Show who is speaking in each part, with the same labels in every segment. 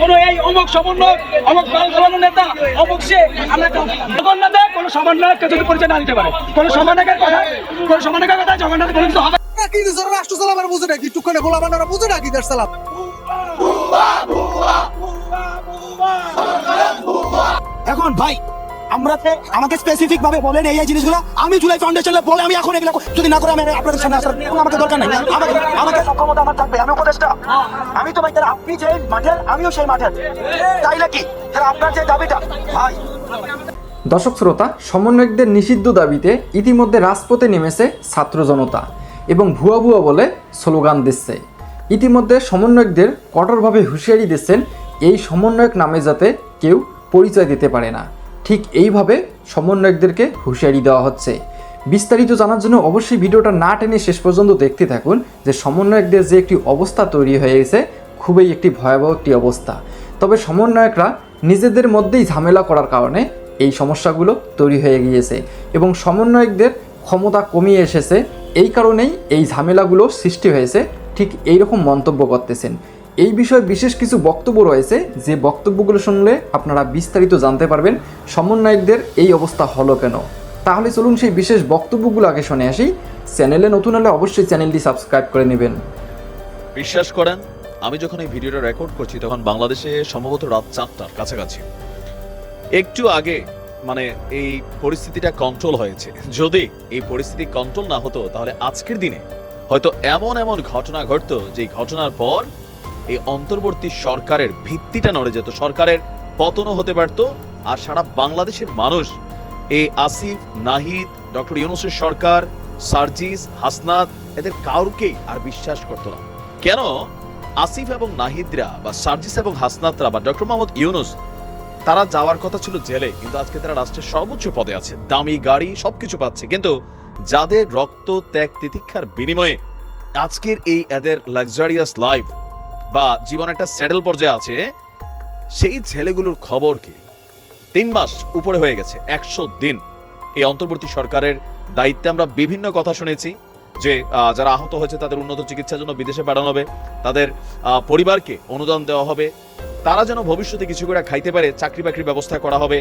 Speaker 1: কোনো এই অমুক সমন্বয় অমুক দল চালানো নেতা অমুক সে আমরা জগন্নাথে কোনো সমন্বয়ককে যদি পরিচয় না দিতে পারে? কোনো সমন্বয়কের কথা কোনো সমন্বয়কের কথা জগন্নাথে কোনো কিছু হবে।
Speaker 2: রাষ্ট্র চালাবার বুঝে নাকি? টুকখানে গোলা বানারা বুঝে নাকি সালাম?
Speaker 3: এখন ভাই আমরা আমাকে স্পেসিফিক ভাবে বলেন এই জিনিসগুলো। আমি জুলাই ফাউন্ডেশনে বলে আমি এখন এগুলো যদি না করে আমি আপনাদের সামনে আসার আমাকে দরকার নাই। আমাকে আমাকে সক্ষমতা আমার থাকবে, আমি উপদেষ্টা। আমি তো ভাই তাহলে আপনি যে মাঠের, আমিও সেই মাঠের। তাইলে কি? তাহলে আপনার যে দাবিটা, ভাই।
Speaker 4: দর্শক শ্রোতা, সমন্বয়কদের নিষিদ্ধ দাবিতে ইতিমধ্যে রাজপথে নেমেছে ছাত্র জনতা এবং ভুয়া ভুয়া বলে স্লোগান দিচ্ছে। ইতিমধ্যে সমন্বয়কদের কঠোরভাবে হুঁশিয়ারি দিচ্ছেন এই সমন্বয়ক নামে যাতে কেউ পরিচয় দিতে পারে না। ঠিক এইভাবে সমন্বয়কদেরকে হুঁশিয়ারি দেওয়া হচ্ছে। বিস্তারিত জানার জন্য অবশ্যই ভিডিওটা না টেনে শেষ পর্যন্ত দেখতে থাকুন যে সমন্বয়কদের যে একটি অবস্থা তৈরি হয়ে গেছে, খুবই একটি ভয়াবহ একটি অবস্থা। তবে সমন্বয়করা নিজেদের মধ্যেই ঝামেলা করার কারণে এই সমস্যাগুলো তৈরি হয়ে গিয়েছে এবং সমন্বয়কদের ক্ষমতা কমিয়ে এসেছে। এই কারণেই এই ঝামেলাগুলো সৃষ্টি হয়েছে। ঠিক এইরকম মন্তব্য করতেছেন। এই বিষয়ে বিশেষ কিছু বক্তব্য রয়েছে, যে বক্তব্যগুলো শুনলে আপনারা বিস্তারিত জানতে পারবেন সমন্বয়কদের এই অবস্থা হলো কেন। তাহলে চলুন সেই বিশেষ বক্তব্যগুলো আগে শুনে আসি। চ্যানেলে নতুন হলে অবশ্যই চ্যানেলটি সাবস্ক্রাইব করে নেবেন।
Speaker 5: বিশ্বাস করেন, আমি যখন এই ভিডিওটা রেকর্ড করছি তখন বাংলাদেশে সম্ভবত রাত চারটার কাছাকাছি। একটু আগে মানে এই পরিস্থিতিটা কন্ট্রোল হয়েছে। যদি এই পরিস্থিতি কন্ট্রোল না হতো, তাহলে আজকের দিনে হয়তো এমন এমন ঘটনা ঘটতো যে ঘটনার পর এই অন্তর্বর্তী সরকারের ভিত্তিটা নড়ে যেত। সরকারের পতনও হতে পারতো আর সারা বাংলাদেশের মানুষ এই আসিফ, নাহিদ, ডক্টর ইউনুসের সরকার, সার্জিস, হাসনাত এদের কাউকেই আর বিশ্বাস করতো না। কেন? আসিফ এবং নাহিদরা বা সার্জিস এবং হাসনাতরা বা ডক্টর মোহাম্মদ ইউনুস, তারা যাওয়ার কথা ছিল জেলে, কিন্তু আজকে তারা রাষ্ট্রের সর্বোচ্চ পদে আছে। দামি গাড়ি, সবকিছু পাচ্ছে, কিন্তু যাদের রক্ত, ত্যাগ, তিতিক্ষার বিনিময়ে আজকের এই এদের লাক্সারিয়াস লাইফ বা জীবন একটা স্যাডেল পর্যায়ে আছে, সেই ছেলেগুলোর খবর কি? তিন মাস উপরে হয়ে গেছে, একশো দিন। এই অন্তর্বর্তী সরকারের দায়িত্বে আমরা বিভিন্ন কথা শুনেছি যে যারা আহত হয়েছে তাদের উন্নত চিকিৎসার জন্য বিদেশে পাঠানো হবে, তাদের পরিবারকে অনুদান দেওয়া হবে। তারা যেন ভবিষ্যতে কিছু করে খাইতে পারে চাকরি বাকরির ব্যবস্থা করা হবে।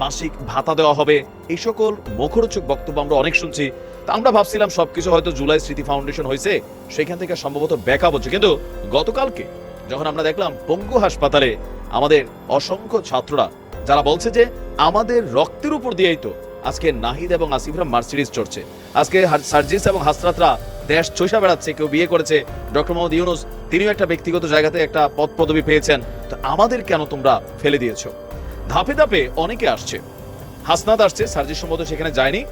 Speaker 5: মাসিক ভাতা দেওয়া হবে। এই সকল মুখরোচক বক্তব্য আমরা অনেক শুনছি। তা আমরা ভাবছিলাম সবকিছু হয়তো জুলাই স্মৃতি ফাউন্ডেশন হয়েছে, সেখান থেকে সম্ভবত ব্যাকআপ হচ্ছে। কিন্তু গতকালকে যখন আমরা দেখলাম পঙ্গু হাসপাতালে আমাদের অসংখ্য ছাত্ররা, যারা বলছে যে আমাদের রক্তের উপর দিয়েই তো আজকে নাহিদ এবং আসিফরা মার্সিডিজ চড়ছে। আজকে সার্জিস এবং হাসরাতরা দেশ চৈষা বেড়াচ্ছে, কেউ বিয়ে করেছে। ডক্টর মোহাম্মদ ইউনুস, তিনিও একটা ব্যক্তিগত জায়গাতে একটা পদ পদবি পেয়েছেন। তো আমাদের কেন তোমরা ফেলে দিয়েছ? ধাপে ধাপে অনেকে আসছে। হাসনাদ আসছে, সার্জিস সম্ভবত সেখানে যায়নি।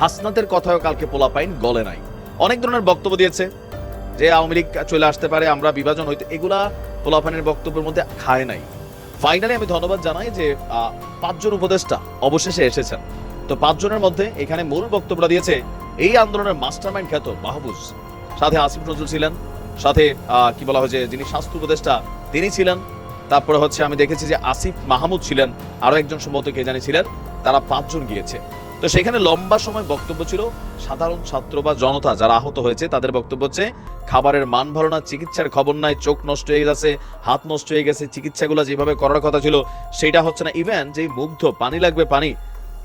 Speaker 5: হাসনাতের কথাও কালকে পোলা পাইন গলে নাই। অনেক ধরনের বক্তব্য দিয়েছে যে আওয়ামী লীগ চলে আসতে পারে, আমরা বিভাজন হইতে এগুলা পোলাপানের বক্তব্যের মধ্যে খায় নাই। ফাইনালি আমি ধন্যবাদ জানাই যে পাঁচজন উপদেষ্টা অবশেষে এসেছেন। তো পাঁচজনের মধ্যে এখানে মূল বক্তব্যটা দিয়েছে, এই আন্দোলনের মাস্টারমাইন্ড খ্যাত মাহবুজ। সাথে আসিফ নজরুল ছিলেন, সাথে কি বলা হয় যে যিনি স্বাস্থ্য উপদেষ্টা, তিনি ছিলেন। তারপরে হচ্ছে আমি দেখেছি যে আসিফ মাহমুদ ছিলেন আরও একজন সম্ভবত কে জানি ছিলেন, তারা পাঁচজন গিয়েছে। তো সেখানে লম্বা সময় বক্তব্য ছিল, সাধারণ ছাত্র বা জনতা যারা আহত হয়েছে, তাদের বক্তব্য হচ্ছে, খাবারের মান ভালো না, চিকিৎসার খবর নাই, চোখ নষ্ট হয়ে গেছে, হাত নষ্ট হয়ে গেছে, চিকিৎসাগুলো যেভাবে করার কথা ছিল, সেটা হচ্ছে না। ইভেন যে মুগ্ধ, পানি লাগবে পানি,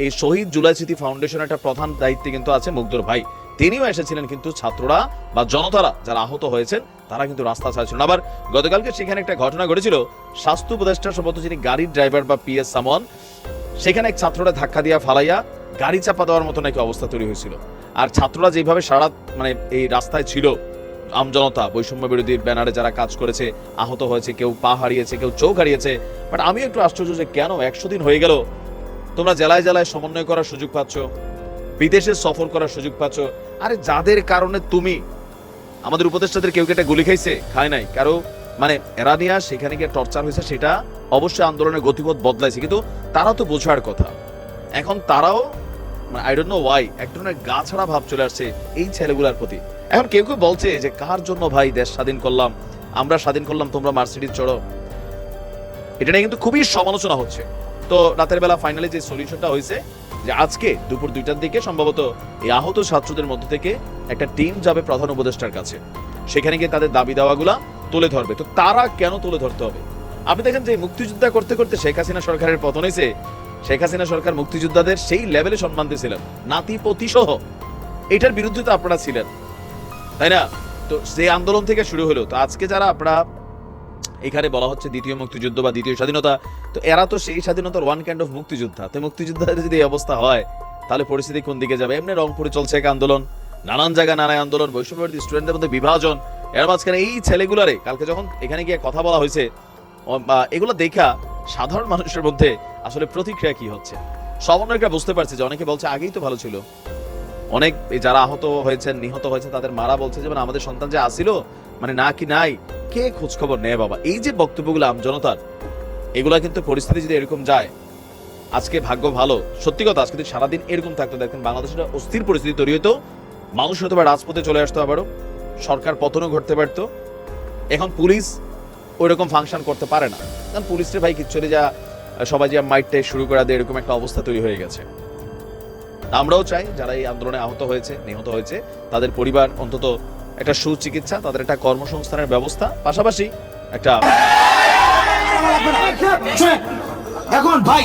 Speaker 5: এই শহীদ জুলাই স্মৃতি ফাউন্ডেশনের একটা প্রধান দায়িত্বে কিন্তু আছে মুগ্ধর ভাই। তিনিও এসেছিলেন কিন্তু ছাত্ররা বা জনতারা যারা আহত হয়েছেন, তারা কিন্তু রাস্তা ছাড়ছিল আবার গতকালকে সেখানে একটা ঘটনা ঘটেছিল। স্বাস্থ্য উপদেষ্টা সম্ভবত যিনি গাড়ির ড্রাইভার বা পিএস সামন সেখানে এক ছাত্ররা ধাক্কা দিয়া ফালাইয়া গাড়ি চাপা দেওয়ার মতো নাকি অবস্থা তৈরি হয়েছিল। আর ছাত্ররা যেভাবে সারা মানে এই রাস্তায় ছিল আমজনতা বৈষম্য বিরোধী ব্যানারে যারা কাজ করেছে, আহত হয়েছে, কেউ পা হারিয়েছে, কেউ চোখ হারিয়েছে, বাট আমি একটু আশ্চর্য যে কেন একশো দিন হয়ে গেল? তোমরা জেলায় জেলায় সমন্বয় করার সুযোগ পাচ্ছ। বিদেশে সফর করার সুযোগ পাচ্ছ। আরে যাদের কারণে তুমি, আমাদের উপদেষ্টাদের কেউ কেটে গুলি খাইছে? খায় নাই। কারও মানে এরানিয়া সেখানে গিয়ে টর্চার হয়েছে, সেটা অবশ্যই আন্দোলনের গতিপথ বদলাইছে। কিন্তু তারা তো বোঝার কথা। এখন তারাও মানে আই ডোন্ট নো ওয়াই এক ধরনের গা ছাড়া ভাব চলে আসছে এই ছেলেগুলার প্রতি। এখন কেউ কেউ বলছে যে, কার জন্য ভাই দেশ স্বাধীন করলাম? আমরা স্বাধীন করলাম, তোমরা মার্সিডিজ চড়ো। এটা নিয়ে কিন্তু খুবই সমালোচনা হচ্ছে। তো রাতের বেলা ফাইনালি যে সলিউশনটা হয়েছে যে আজকে দুপুর দুইটার দিকে সম্ভবত এই আহত ছাত্রদের মধ্যে থেকে একটা টিম যাবে প্রধান উপদেষ্টার কাছে। সেখানে গিয়ে তাদের দাবি দাওয়াগুলা তুলে ধরবে। তো তারা কেন তুলে ধরতে হবে? আপনি দেখেন যে মুক্তিযোদ্ধা করতে করতে শেখ হাসিনা সরকারের পতন হয়েছে। শেখ হাসিনা সরকার মুক্তিযোদ্ধাদের সেই লেভেলে সম্মান দিয়েছিলেন। নাতি সহ। এটার বিরুদ্ধে তো আপনারা ছিলেন। তাই না? তো সেই আন্দোলন থেকে শুরু হলো। তো আজকে যারা আপনারা এখানে বলা হচ্ছে দ্বিতীয় মুক্তিযুদ্ধ বা দ্বিতীয় স্বাধীনতা। তো এরা তো সেই স্বাধীনতার ওয়ান কাইন্ড অফ মুক্তিযোদ্ধা। তো মুক্তিযোদ্ধাদের যদি এই অবস্থা হয়, তাহলে পরিস্থিতি কোন দিকে যাবে? এমনি রংপুরে চলছে এক আন্দোলন, নানান জায়গায় নানান আন্দোলন বৈষম্যবিরোধী স্টুডেন্টদের মধ্যে বিভাজন। এর মাঝখানে এই ছেলেগুলারে, কালকে যখন এখানে গিয়ে কথা বলা হয়েছে এগুলো দেখা সাধারণ মানুষের মধ্যে আসলে প্রতিক্রিয়া কি হচ্ছে? সব সমন্বয়করা বুঝতে পারছে যে অনেকে বলছে, আগেই তো ভালো ছিল। অনেক যারা আহত হয়েছেন, নিহত হয়েছে তাদের মারা বলছে যে মানে আমাদের সন্তান যে আসিল মানে না কি নাই? কে খোঁজ খবর নেয় বাবা? এই যে বক্তব্যগুলো আমজনতার এগুলা কিন্তু পরিস্থিতি যদি এরকম যায়, আজকে ভাগ্য ভালো। সত্যি কথা, আজকে সারাদিন এরকম থাকতো, দেখেন বাংলাদেশের অস্থির পরিস্থিতি তৈরি হতো মানুষ হয়তো বা রাজপথে চলে আসতো আবারও, সরকার পতনও ঘটতে পারতো। এখন পুলিশ ওই রকম ফাংশন করতে পারে না। কারণ পুলিশের ভাই কিচ্ছুরি যা সবাই যে মাইটটাই শুরু করা দেয়, এরকম একটা অবস্থা তৈরি হয়ে গেছে। আমরাও চাই, যারা এই আন্দোলনে আহত হয়েছে, নিহত হয়েছে, তাদের পরিবার অন্তত একটা সুচিকিৎসা তাদের একটা কর্মসংস্থানের ব্যবস্থা পাশাপাশি একটা
Speaker 3: এখন ভাই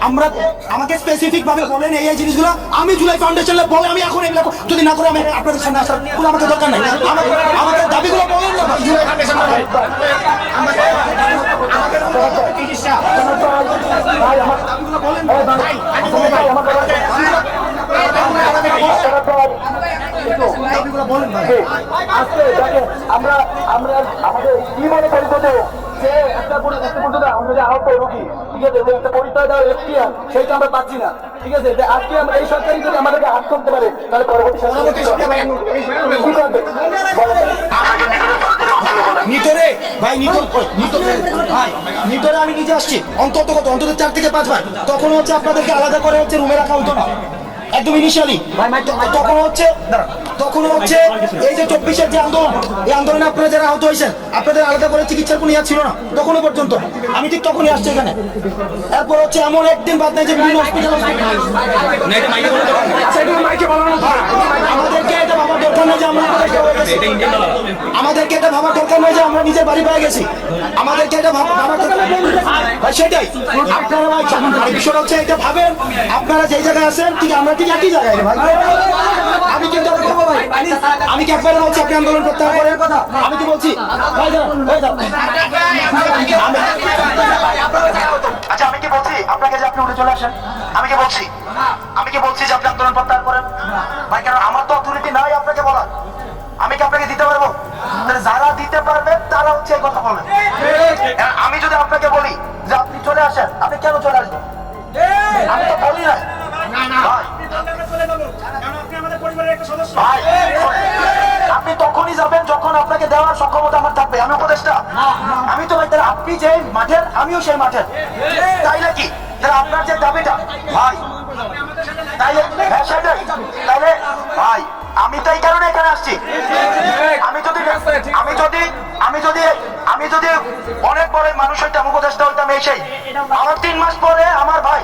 Speaker 3: আমরা আমাকে স্পেসিফিক ভাবে বলেন এই এই জিনিসগুলো। আমি জুলাই ফাউন্ডেশনে বলে আমি এখন এগুলো যদি না করে আমি আপনাদের সামনে আসার কোনো আমাকে দরকার নাই। আমাকে আমাদের দাবিগুলো বলেন না ভাই। জুলাই ফাউন্ডেশনে বলেন
Speaker 6: আজকে আমরা আমরা আমাদের কি মনে করি যে যে একটা একটা পর্যন্ত আমরা যে আহত রোগী ঠিক আছে যে একটা পরিচয় দেওয়ার এখতিয়ার সেইটা আমরা পাচ্ছি না ঠিক আছে যে আজকে আমরা এই সরকারি যদি আমাদেরকে হাত করতে পারে তাহলে পরবর্তী সরকার কি করবে? বলেন।
Speaker 3: নিতরে ভাই নিতর নিতরে ভাই নিতরে আমি নিজে আসছি অন্তত কত অন্তত চার থেকে পাঁচবার তখন হচ্ছে আপনাদেরকে আলাদা করে হচ্ছে রুমে রাখা হতো না একদম ইনিশিয়ালি তখন হচ্ছে। তখন হচ্ছে এই যে চব্বিশের যে আন্দোলন, এই আন্দোলনে আপনারা যারা আহত হয়েছেন, আপনাদের আলাদা করে চিকিৎসার কোনো ইয়া ছিল না, তখনও পর্যন্ত। আমি ঠিক তখনই আসছি এখানে। এরপর হচ্ছে এমন একদিন বাদ নেই যে বিভিন্ন হসপিটাল আমাদেরকে এটা ভাবার দরকার নেই যে আমরা এটা ভাবার নয় যে আমরা নিজের বাড়ি পেয়ে গেছি। আমাদেরকে এটা ভাব- ভাবার দরকার সেটাই। আপনারা বিষয়টা হচ্ছে এটা ভাবেন, আপনারা যেই জায়গায় আছেন, ঠিক, আমরা ঠিক একই জায়গায় আমি কিন্তু ভাই, আমি কি একবারে বলছি আপনি আন্দোলন করতে হবে আমি কি বলছি ভাই দাঁড়ান, ভাই দাঁড়ান।
Speaker 6: আচ্ছা আমি কি বলছি আপনাকে যে আপনি উঠে চলে আসেন আমি কি বলছি আমি কি বলছি যে আপনি আন্দোলন প্রত্যাহার করেন ভাই কেন আমার তো অথরিটি নাই আপনাকে বলার আমি কি আপনাকে দিতে পারব যারা দিতে পারবে তারা হচ্ছে এই কথা বলবে আমি যদি আপনাকে বলি যে আপনি চলে আসেন আপনি কেন চলে আসবেন আমি তো বলি নাই ভাই, আপনি তখনই যাবেন যখন আপনাকে দেওয়ার সক্ষমতা আমার থাকবে। আমি উপদেষ্টা। আমি তো ভাই তাহলে আপনি যে মাঠের আমিও সেই মাঠের। তাইলে কি তাহলে আপনার যে দাবিটা ভাই তাইলে হ্যাঁ সেটাই তাইলে ভাই আমি তো এই কারণে এখানে আসছি। আমি যদি আমি যদি আমি যদি আমি যদি অনেক বড় মানুষ হইতাম উপদেষ্টা হইতাম এই সেই। আমার তিন মাস পরে আমার ভাই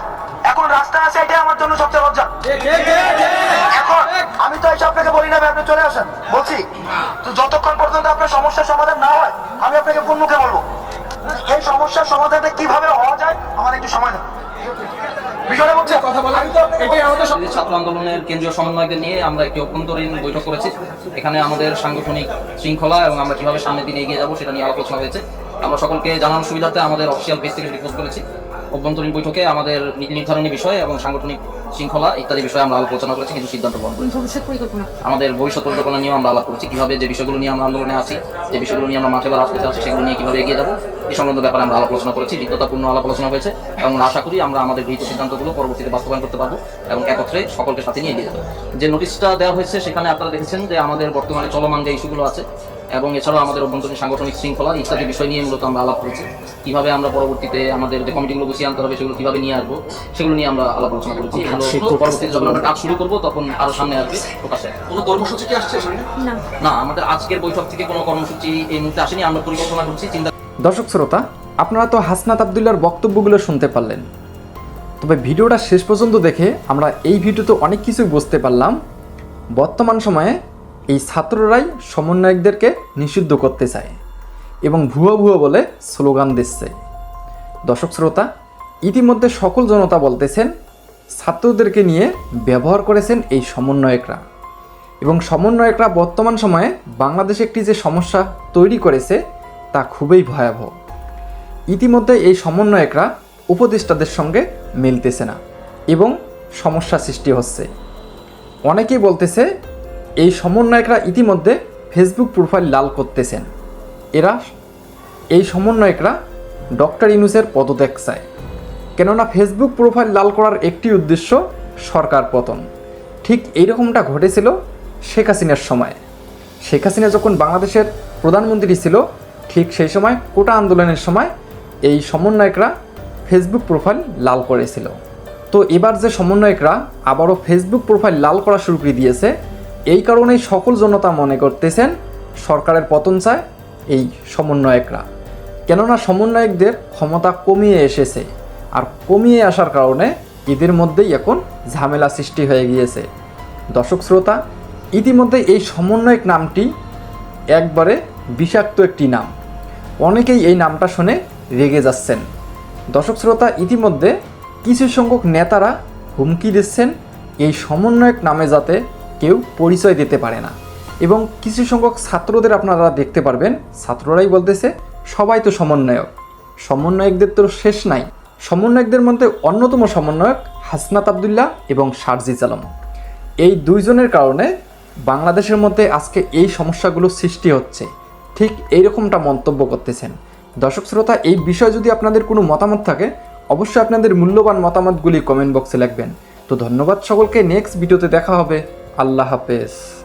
Speaker 6: এখন রাস্তা আছে এটাই আমার জন্য সবচেয়ে লজ্জা। আপনার সমস্যার সমাধান না হয় আমি আপনাকে কোন মুখে বলব? এই সমস্যার সমাধানটা কীভাবে হওয়া যায় আমার একটু সময় দেন বিষয়টা বলছে কথা বলা এটাই আমাদের
Speaker 7: এই ছাত্র আন্দোলনের কেন্দ্রীয় সমন্বয়কদের নিয়ে আমরা একটি অভ্যন্তরীণ বৈঠক করেছি। এখানে আমাদের সাংগঠনিক শৃঙ্খলা এবং আমরা কীভাবে সামনের দিনে এগিয়ে যাব সেটা নিয়ে আলোচনা হয়েছে। আমরা সকলকে জানানোর সুবিধাতে আমাদের অফিসিয়াল পেজ থেকে রিপোর্ট করেছি। অভ্যন্তরীণ বৈঠকে আমাদের নীতি নির্ধারণী বিষয় এবং সাংগঠনিক শৃঙ্খলা ইত্যাদি বিষয়ে আমরা আলোচনা করেছি কিন্তু সিদ্ধান্ত গ্রহণ করেছি আমাদের ভবিষ্যৎ পরিকল্পনা নিয়েও আমরা আলাপ করেছি কীভাবে যে বিষয়গুলো নিয়ে আমরা আন্দোলনে আছি যে বিষয়গুলো নিয়ে আমরা মাঠে বা রাজপথে আছি সেগুলো নিয়ে কীভাবে এগিয়ে যাব এই সংক্রান্ত ব্যাপারে আমরা আলাপ আলোচনা করেছি বিজ্ঞতাপূর্ণ আলাপ আলোচনা হয়েছে এবং আশা করি আমরা আমাদের গৃহীত সিদ্ধান্তগুলো পরবর্তীতে বাস্তবায়ন করতে পারব এবং একত্রে সকলকে সাথে নিয়ে এগিয়ে যাব। যে নোটিশটা দেওয়া হয়েছে সেখানে আপনারা দেখেছেন যে আমাদের বর্তমানে চলমান যে ইস্যুগুলো আছে এবং এছাড়াও আমাদের অভ্যন্তরীণ সাংগঠনিক শৃঙ্খলা ইত্যাদি বিষয় নিয়ে মূলত আমরা আলাপ করেছি। কীভাবে আমরা পরবর্তীতে আমাদের যে কমিটিগুলো গুছিয়ে আনতে হবে সেগুলো কীভাবে নিয়ে আসব সেগুলো নিয়ে আমরা আলাপ আলোচনা করেছি। পরবর্তীতে যখন আমরা কাজ শুরু করব তখন আরও সামনে আসবে প্রকাশে। কোনো কর্মসূচি কি আসছে
Speaker 8: না।
Speaker 7: না আমাদের আজকের বৈঠক থেকে কোনো কর্মসূচি এই মুহূর্তে আসেনি আমরা পরিকল্পনা করছি চিন্তা
Speaker 4: দর্শক শ্রোতা আপনারা তো হাসনাত আবদুল্লার বক্তব্যগুলো শুনতে পারলেন। তবে ভিডিওটা শেষ পর্যন্ত দেখে আমরা এই ভিডিওতে অনেক কিছু বুঝতে পারলাম। বর্তমান সময়ে এই ছাত্ররাই সমন্বয়কদেরকে নিষিদ্ধ করতে চায় এবং ভুয়া ভুয়া বলে স্লোগান দিচ্ছে। দর্শক শ্রোতা, ইতিমধ্যে সকল জনতা বলতেছেন, ছাত্রদেরকে নিয়ে ব্যবহার করেছেন এই সমন্বয়করা। এবং সমন্বয়করা বর্তমান সময়ে বাংলাদেশে একটি যে সমস্যা তৈরি করেছে, তা খুবই ভয়াবহ। ইতিমধ্যে এই সমন্বয়করা উপদেষ্টাদের সঙ্গে মিলতেছে না এবং সমস্যা সৃষ্টি হচ্ছে। অনেকেই বলতেছে এই সমন্বয়করা ইতিমধ্যে ফেসবুক প্রোফাইল লাল করতেছেন। এরা এই সমন্বয়করা ডক্টর ইনুসের পদত্যাগ চায়। কেননা ফেসবুক প্রোফাইল লাল করার একটি উদ্দেশ্য সরকার পতন। ঠিক এইরকমটা ঘটেছিল শেখ হাসিনার সময়। শেখ হাসিনা যখন বাংলাদেশের প্রধানমন্ত্রী ছিল, ঠিক সেই সময় কোটা আন্দোলনের সময় এই সমন্বয়করা ফেসবুক প্রোফাইল লাল করেছিল। তো এবার যে সমন্বয়করা আবারও ফেসবুক প্রোফাইল লাল করা শুরু করে দিয়েছে এই কারণেই সকল জনতা মনে করতেছেন সরকারের পতন চায় এই সমন্বয়করা। কেননা সমন্বয়কদের ক্ষমতা কমিয়ে এসেছে আর কমিয়ে আসার কারণে এদের মধ্যেই এখন ঝামেলা সৃষ্টি হয়ে গিয়েছে। দর্শক শ্রোতা, ইতিমধ্যে এই সমন্বয়ক নামটি একবারে বিষাক্ত একটি নাম। অনেকেই এই নামটা শুনে রেগে যাচ্ছেন। দর্শক শ্রোতা, ইতিমধ্যে কিছু সংখ্যক নেতারা হুমকি দিচ্ছেন এই সমন্বয়ক নামে যাতে কেউ পরিচয় দিতে পারে না। এবং কিছু সংখ্যক ছাত্রদের আপনারা দেখতে পারবেন। ছাত্ররাই বলতেছে, সবাই তো সমন্বয়ক। সমন্বয়কদের তো শেষ নাই। সমন্বয়কদের মধ্যে অন্যতম সমন্বয়ক হাসনাত আবদুল্লাহ এবং শারজিজ আলম। এই দুইজনের কারণে বাংলাদেশের মধ্যে আজকে এই সমস্যাগুলো সৃষ্টি হচ্ছে। ঠিক এইরকমটা মন্তব্য করতেছেন। দর্শক শ্রোতা, এই বিষয়ে যদি আপনাদের কোনো মতামত থাকে, অবশ্যই আপনাদের মূল্যবান মতামতগুলি কমেন্ট বক্সে লিখবেন। তো ধন্যবাদ সকলকে। নেক্সট ভিডিওতে দেখা হবে। আল্লাহ হাফেজ।